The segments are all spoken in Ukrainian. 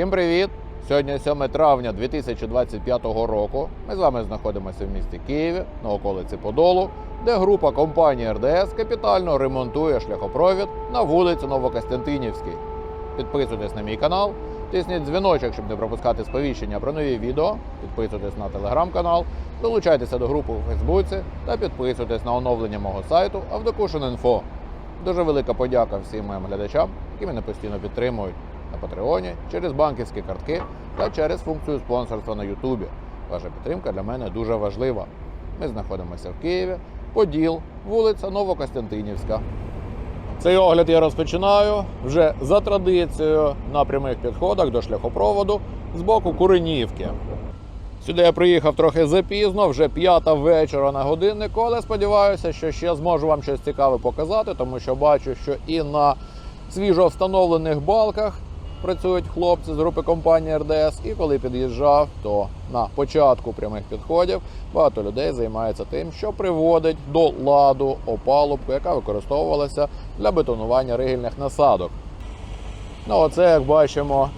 Усім привіт! Сьогодні 7 травня 2025 року. Ми з вами знаходимося в місті Києві на околиці Подолу, де група компанії РДС капітально ремонтує шляхопровід на вулиці Новокостянтинівській. Підписуйтесь на мій канал, тисніть дзвіночок, щоб не пропускати сповіщення про нові відео. Підписуйтесь на телеграм-канал, долучайтеся до групи у Фейсбуці та підписуйтесь на оновлення мого сайту Авдокушин.Інфо. Дуже велика подяка всім моїм глядачам, які мене постійно підтримують на Патреоні, через банківські картки та через функцію спонсорства на Ютубі. Ваша підтримка для мене дуже важлива. Ми знаходимося в Києві, Поділ, вулиця Новокостянтинівська. Цей огляд я розпочинаю вже за традицією на прямих підходах до шляхопроводу з боку Куренівки. Сюди я приїхав трохи запізно, вже п'ята вечора на годиннику, але сподіваюся, що ще зможу вам щось цікаве показати, тому що бачу, що і на свіжо встановлених балках працюють хлопці з групи компанії РДС. І коли під'їжджав, то на початку прямих підходів багато людей займається тим, що приводить до ладу опалубку, яка використовувалася для бетонування ригельних насадок. Ну, оце, як бачимо,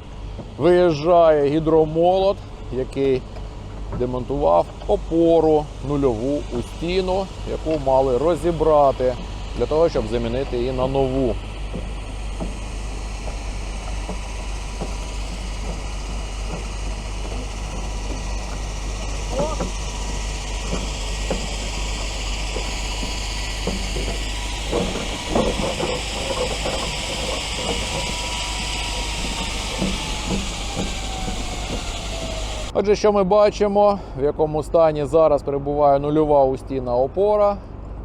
виїжджає гідромолот, який демонтував опору нульову у стіну, яку мали розібрати для того, щоб замінити її на нову. Отже, що ми бачимо, в якому стані зараз перебуває нульова устійна опора.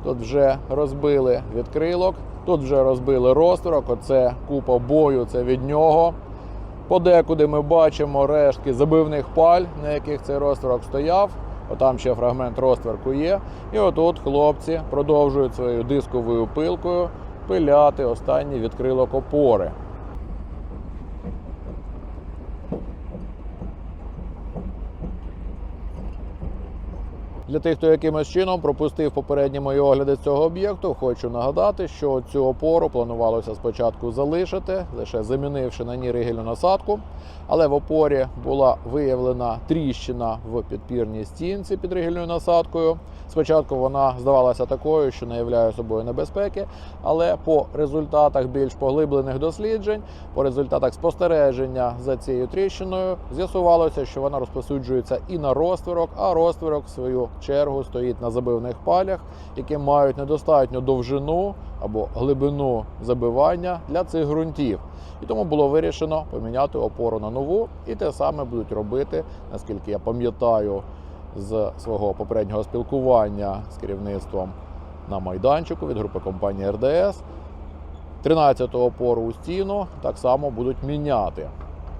Тут вже розбили відкрилок, тут вже розбили розтворок. Оце купа бою, це від нього. Подекуди ми бачимо рештки забивних паль, на яких цей розтворок стояв. Отам ще фрагмент розтворку є. І отут хлопці продовжують своєю дисковою пилкою пиляти останній відкрилок опори. Для тих, хто якимось чином пропустив попередні мої огляди цього об'єкту, хочу нагадати, що цю опору планувалося спочатку залишити, лише замінивши на ній ригельну насадку. Але в опорі була виявлена тріщина в підпірній стінці під ригельною насадкою. Спочатку вона здавалася такою, що не являє собою небезпеки, але по результатах більш поглиблених досліджень, по результатах спостереження за цією тріщиною, з'ясувалося, що вона розпосуджується і на розтворок, а розтворок в свою чергу стоїть на забивних палях, які мають недостатню довжину або глибину забивання для цих ґрунтів. І тому було вирішено поміняти опору на нову, і те саме будуть робити, наскільки я пам'ятаю з свого попереднього спілкування з керівництвом на майданчику від групи компанії РДС. 13-ту опору у стіну так само будуть міняти.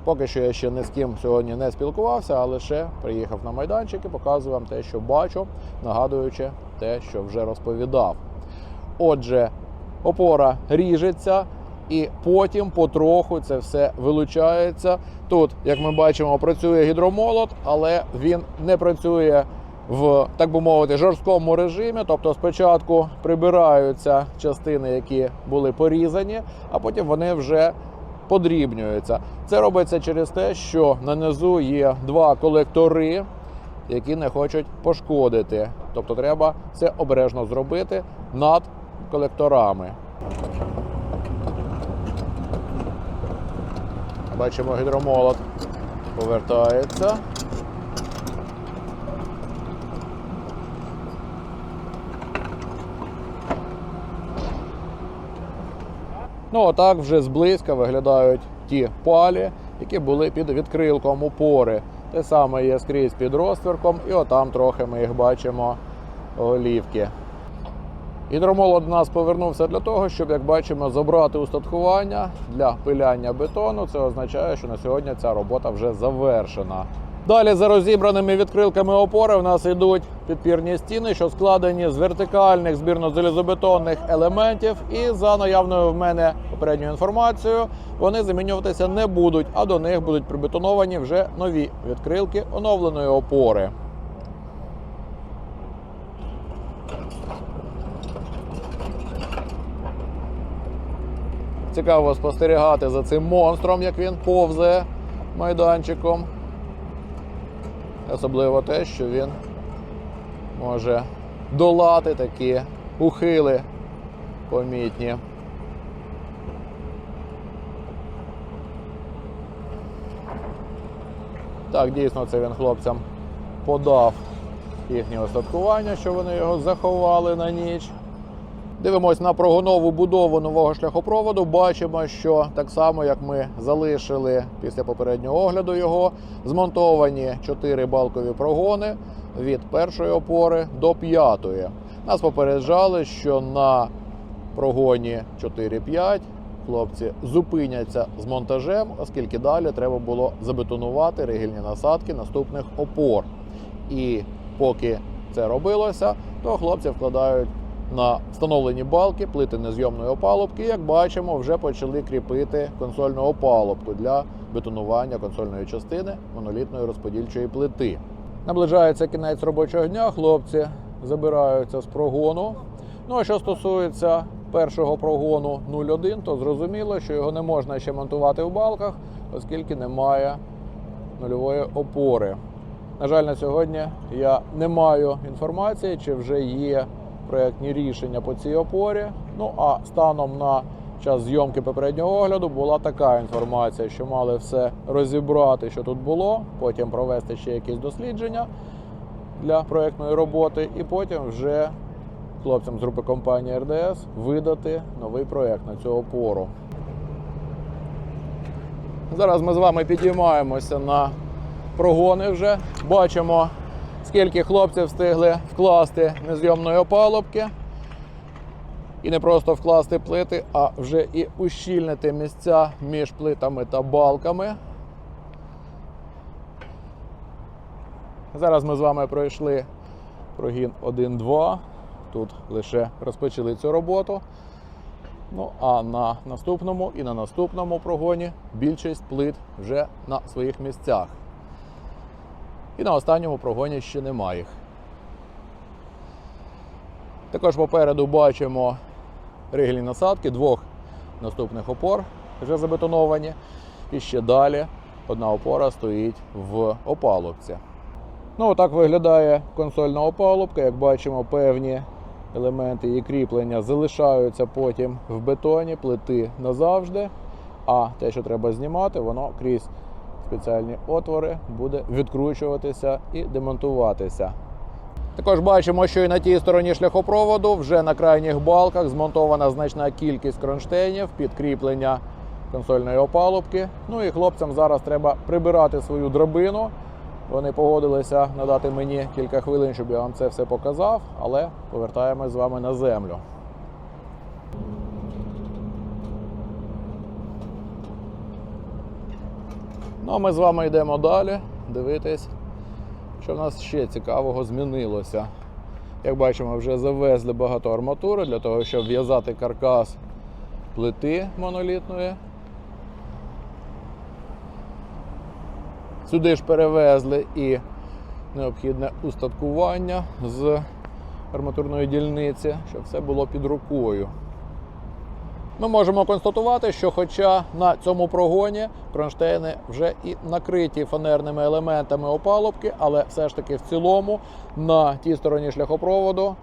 Поки що я ще ні з ким сьогодні не спілкувався, а лише приїхав на майданчик і показую вам те, що бачу, нагадуючи те, що вже розповідав. Отже, опора ріжеться, і потім потроху це все вилучається. Тут, як ми бачимо, працює гідромолот, але він не працює в так би мовити жорсткому режимі. Тобто, спочатку прибираються частини, які були порізані, а потім вони вже подрібнюються. Це робиться через те, що на низу є два колектори, які не хочуть пошкодити. Тобто, треба це обережно зробити над колекторами. Бачимо, гідромолот повертається. Ну, отак вже зблизька виглядають ті палі, які були під відкрилком опори. Те саме є скрізь під розтверком, і отам трохи ми їх бачимо олівки. Гідромолот до нас повернувся для того, щоб, як бачимо, забрати устаткування для пиляння бетону. Це означає, що на сьогодні ця робота вже завершена. Далі за розібраними відкрилками опори в нас йдуть підпірні стіни, що складені з вертикальних збірно-залізобетонних елементів. І за наявною в мене попередньою інформацією, вони замінюватися не будуть, а до них будуть прибетоновані вже нові відкрилки оновленої опори. Цікаво спостерігати за цим монстром, як він повзе майданчиком. Особливо те, що він може долати такі ухили помітні. Так, дійсно, це він хлопцям подав їхнє остаткування, що вони його заховали на ніч. Дивимось на прогонову будову нового шляхопроводу. Бачимо, що так само, як ми залишили після попереднього огляду його, змонтовані чотири балкові прогони від першої опори до п'ятої. Нас попереджали, що на прогоні 4-5 хлопці зупиняться з монтажем, оскільки далі треба було забетонувати ригільні насадки наступних опор. І поки це робилося, то хлопці вкладають на встановлені балки плити незйомної опалубки. Як бачимо, вже почали кріпити консольну опалубку для бетонування консольної частини монолітної розподільчої плити. Наближається кінець робочого дня. Хлопці забираються з прогону. Ну а що стосується першого прогону 01, то зрозуміло, що його не можна ще монтувати в балках, оскільки немає нульової опори. На жаль, на сьогодні я не маю інформації, чи вже є проєктні рішення по цій опорі. Ну а станом на час зйомки попереднього огляду була така інформація, що мали все розібрати, що тут було, потім провести ще якісь дослідження для проєктної роботи, і потім вже хлопцям з групи компанії РДС видати новий проєкт на цю опору. Зараз ми з вами підіймаємося на прогони вже. Бачимо, скільки хлопців встигли вкласти незйомної опалубки. І не просто вкласти плити, а вже і ущільнити місця між плитами та балками. Зараз ми з вами пройшли прогін 1-2. Тут лише розпочали цю роботу. Ну а на наступному і на наступному прогоні більшість плит вже на своїх місцях. І на останньому прогоні ще немає їх. Також попереду бачимо ригельні насадки двох наступних опор вже забетоновані. І ще далі одна опора стоїть в опалубці. Ну, отак виглядає консольна опалубка. Як бачимо, певні елементи її кріплення залишаються потім в бетоні, плити назавжди. А те, що треба знімати, воно крізь спеціальні отвори буде відкручуватися і демонтуватися. Також бачимо, що і на тій стороні шляхопроводу вже на крайніх балках змонтована значна кількість кронштейнів під кріплення консольної опалубки. Ну і хлопцям зараз треба прибирати свою драбину. Вони погодилися надати мені кілька хвилин, щоб я вам це все показав, але повертаємось з вами на землю. Ну а ми з вами йдемо далі, дивитись, що в нас ще цікавого змінилося. Як бачимо, вже завезли багато арматури для того, щоб в'язати каркас плити монолітної. Сюди ж перевезли і необхідне устаткування з арматурної дільниці, щоб все було під рукою. Ми можемо констатувати, що хоча на цьому прогоні кронштейни вже і накриті фанерними елементами опалубки, але все ж таки в цілому на тій стороні шляхопроводу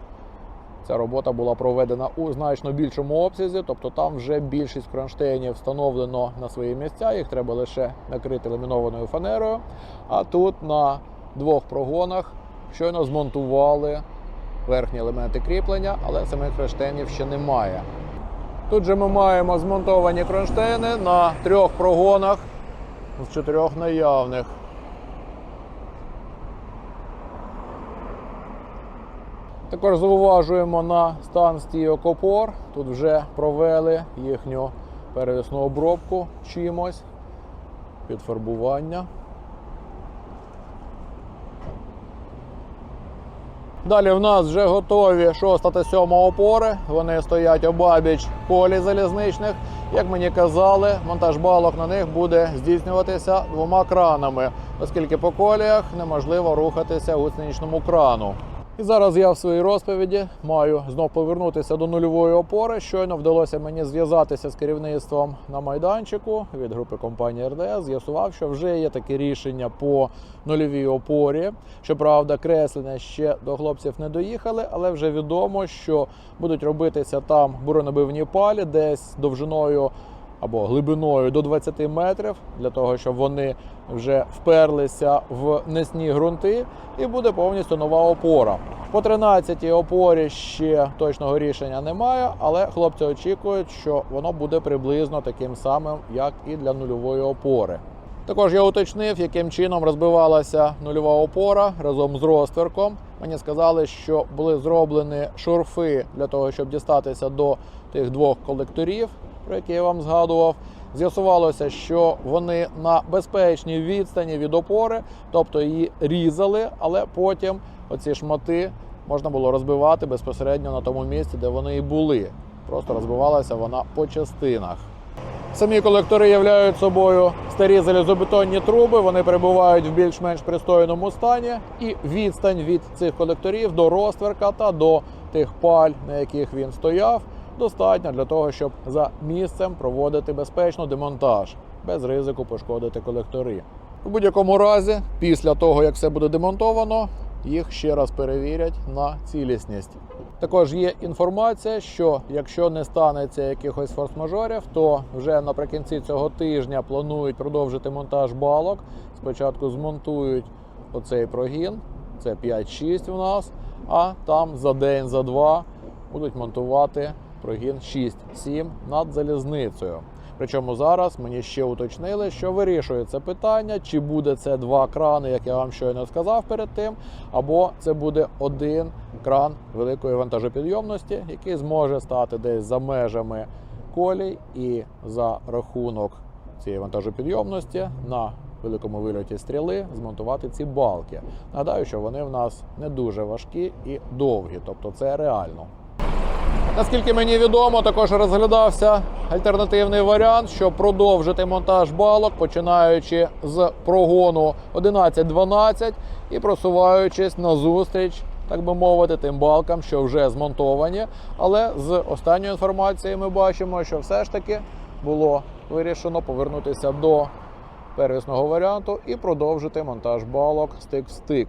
ця робота була проведена у значно більшому обсязі, тобто там вже більшість кронштейнів встановлено на свої місця, їх треба лише накрити ламінованою фанерою. А тут на двох прогонах щойно змонтували верхні елементи кріплення, але самих кронштейнів ще немає. Тут же ми маємо змонтовані кронштейни на трьох прогонах з чотирьох наявних. Також зауважуємо на стан стійок опор. Тут вже провели їхню перевісну обробку чимось, підфарбування. Далі в нас вже готові 6 та 7 опори. Вони стоять обабіч колій залізничних. Як мені казали, монтаж балок на них буде здійснюватися двома кранами, оскільки по коліях неможливо рухатися гусеничному крану. І зараз я в своїй розповіді маю знов повернутися до нульової опори. Щойно вдалося мені зв'язатися з керівництвом на майданчику від групи компанії РДС. З'ясував, що вже є таке рішення по нульовій опорі. Щоправда, креслення ще до хлопців не доїхали, але вже відомо, що будуть робитися там буронабивні палі, десь довжиною або глибиною до 20 метрів, для того, щоб вони вже вперлися в несні ґрунти, і буде повністю нова опора. По 13-й опорі ще точного рішення немає, але хлопці очікують, що воно буде приблизно таким самим, як і для нульової опори. Також я уточнив, яким чином розбивалася нульова опора разом з розтверком. Мені сказали, що були зроблені шурфи для того, щоб дістатися до тих двох колекторів, про які я вам згадував. З'ясувалося, що вони на безпечній відстані від опори, тобто її різали, але потім оці шмати можна було розбивати безпосередньо на тому місці, де вони і були. Просто розбивалася вона по частинах. Самі колектори являють собою старі залізобетонні труби. Вони перебувають в більш-менш пристойному стані, і відстань від цих колекторів до розтверка та до тих паль, на яких він стояв, достатньо для того, щоб за місцем проводити безпечно демонтаж без ризику пошкодити колектори. У будь-якому разі, після того як все буде демонтовано, їх ще раз перевірять на цілісність. Також є інформація, що якщо не станеться якихось форс-мажорів, то вже наприкінці цього тижня планують продовжити монтаж балок. Спочатку змонтують оцей прогін, це 5-6 у нас, а там за день, за два будуть монтувати прогін 6-7 над залізницею. Причому зараз мені ще уточнили, що вирішується питання, чи буде це два крани, як я вам щойно сказав перед тим, або це буде один кран великої вантажопідйомності, який зможе стати десь за межами колій і за рахунок цієї вантажопідйомності на великому вильоті стріли змонтувати ці балки. Нагадаю, що вони в нас не дуже важкі і довгі, тобто це реально. Наскільки мені відомо, також розглядався альтернативний варіант, щоб продовжити монтаж балок, починаючи з прогону 11-12 і просуваючись назустріч, так би мовити, тим балкам, що вже змонтовані. Але з останньої інформації ми бачимо, що все ж таки було вирішено повернутися до первісного варіанту і продовжити монтаж балок стик в стик.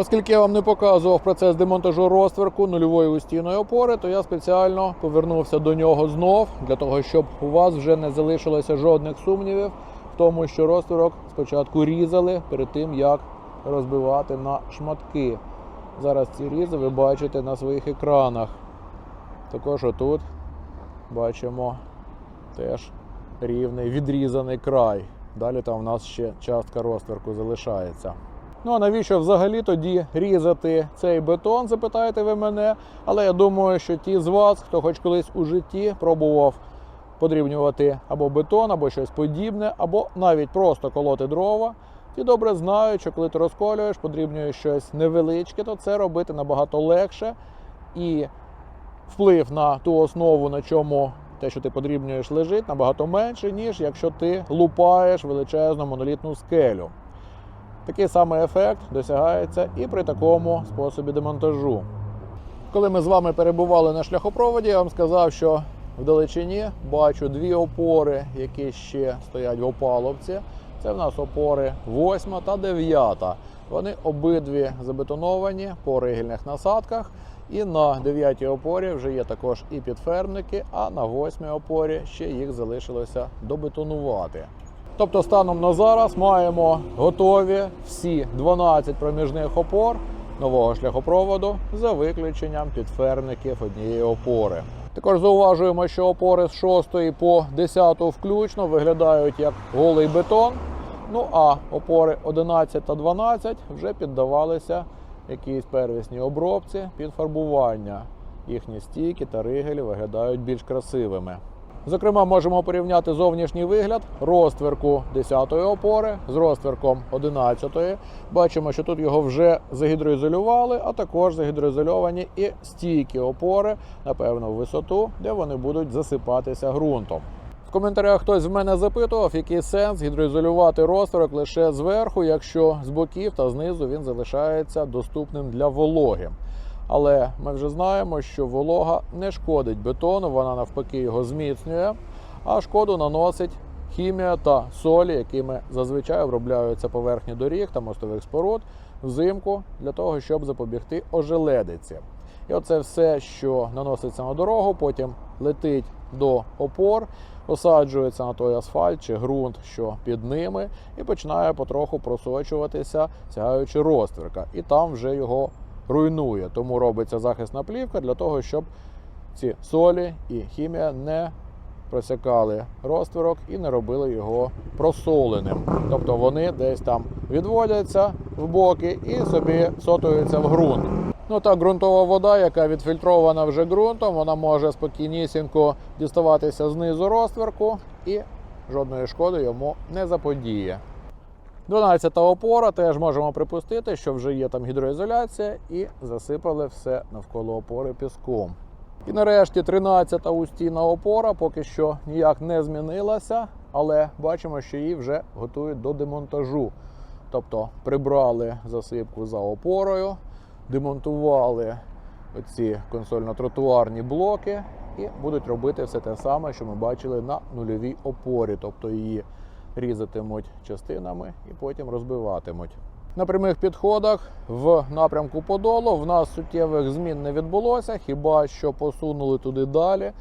Оскільки я вам не показував процес демонтажу розтверку нульової устійної опори, то я спеціально повернувся до нього знов для того, щоб у вас вже не залишилося жодних сумнівів в тому, що розтворок спочатку різали перед тим, як розбивати на шматки. Зараз ці різи ви бачите на своїх екранах. Також отут бачимо теж рівний відрізаний край. Далі там у нас ще частка розтверку залишається. Ну а навіщо взагалі тоді різати цей бетон, запитаєте ви мене. Але я думаю, що ті з вас, хто хоч колись у житті пробував подрібнювати або бетон, або щось подібне, або навіть просто колоти дрова, ті добре знають, що коли ти розколюєш, подрібнюєш щось невеличке, то це робити набагато легше і вплив на ту основу, на чому те, що ти подрібнюєш, лежить, набагато менше, ніж якщо ти лупаєш величезну монолітну скелю. Такий самий ефект досягається і при такому способі демонтажу. Коли ми з вами перебували на шляхопроводі, я вам сказав, що в далечині бачу дві опори, які ще стоять в опалубці. Це в нас опори 8 та 9. Вони обидві забетоновані по ригельних насадках. І на 9 опорі вже є також і підфермники, а на 8 опорі ще їх залишилося добетонувати. Тобто, станом на зараз маємо готові всі 12 проміжних опор нового шляхопроводу за виключенням підфермників однієї опори. Також зауважуємо, що опори з 6 по 10 включно виглядають як голий бетон. Ну а опори 11 та 12 вже піддавалися якійсь первісній обробці під фарбування. Їхні стійки та ригелі виглядають більш красивими. Зокрема, можемо порівняти зовнішній вигляд розтверку 10-ї опори з розтверком 11-ї. Бачимо, що тут його вже загідроізолювали, а також загідроізольовані і стійкі опори на певну висоту, де вони будуть засипатися ґрунтом. В коментарях хтось в мене запитував, який сенс гідроізолювати розтворок лише зверху, якщо з боків та знизу він залишається доступним для вологи. Але ми вже знаємо, що волога не шкодить бетону, вона навпаки його зміцнює, а шкоду наносить хімія та солі, якими зазвичай обробляються поверхні доріг та мостових споруд взимку для того, щоб запобігти ожеледиці. І оце все, що наноситься на дорогу, потім летить до опор, осаджується на той асфальт чи ґрунт, що під ними, і починає потроху просочуватися, сягаючи розтвірка. І там вже його руйнує. Тому робиться захисна плівка для того, щоб ці солі і хімія не просякали розтворок і не робили його просоленим. Тобто вони десь там відводяться в боки і собі сотуються в ґрунт. Ну та ґрунтова вода, яка відфільтрована вже ґрунтом, вона може спокійнісінько діставатися знизу розтверку і жодної шкоди йому не заподіє. 12-та опора теж можемо припустити, що вже є там гідроізоляція і засипали все навколо опори піском. І нарешті 13-та устійна опора поки що ніяк не змінилася, але бачимо, що її вже готують до демонтажу. Тобто прибрали засипку за опорою, демонтували оці консольно-тротуарні блоки і будуть робити все те саме, що ми бачили на нульовій опорі, тобто її різатимуть частинами і потім розбиватимуть. На прямих підходах в напрямку Подолу в нас суттєвих змін не відбулося, хіба що посунули туди далі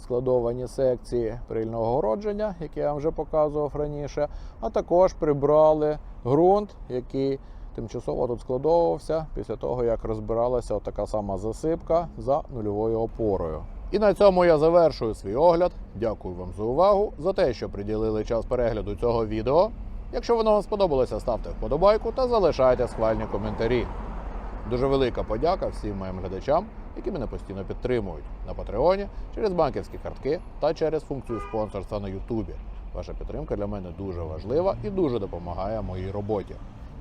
складовані секції прильного огородження, які я вам вже показував раніше, а також прибрали ґрунт, який тимчасово тут складовувався після того, як розбиралася така сама засипка за нульовою опорою. І на цьому я завершую свій огляд. Дякую вам за увагу, за те, що приділили час перегляду цього відео. Якщо воно вам сподобалося, ставте вподобайку та залишайте схвальні коментарі. Дуже велика подяка всім моїм глядачам, які мене постійно підтримують на Патреоні, через банківські картки та через функцію спонсорства на Ютубі. Ваша підтримка для мене дуже важлива і дуже допомагає моїй роботі.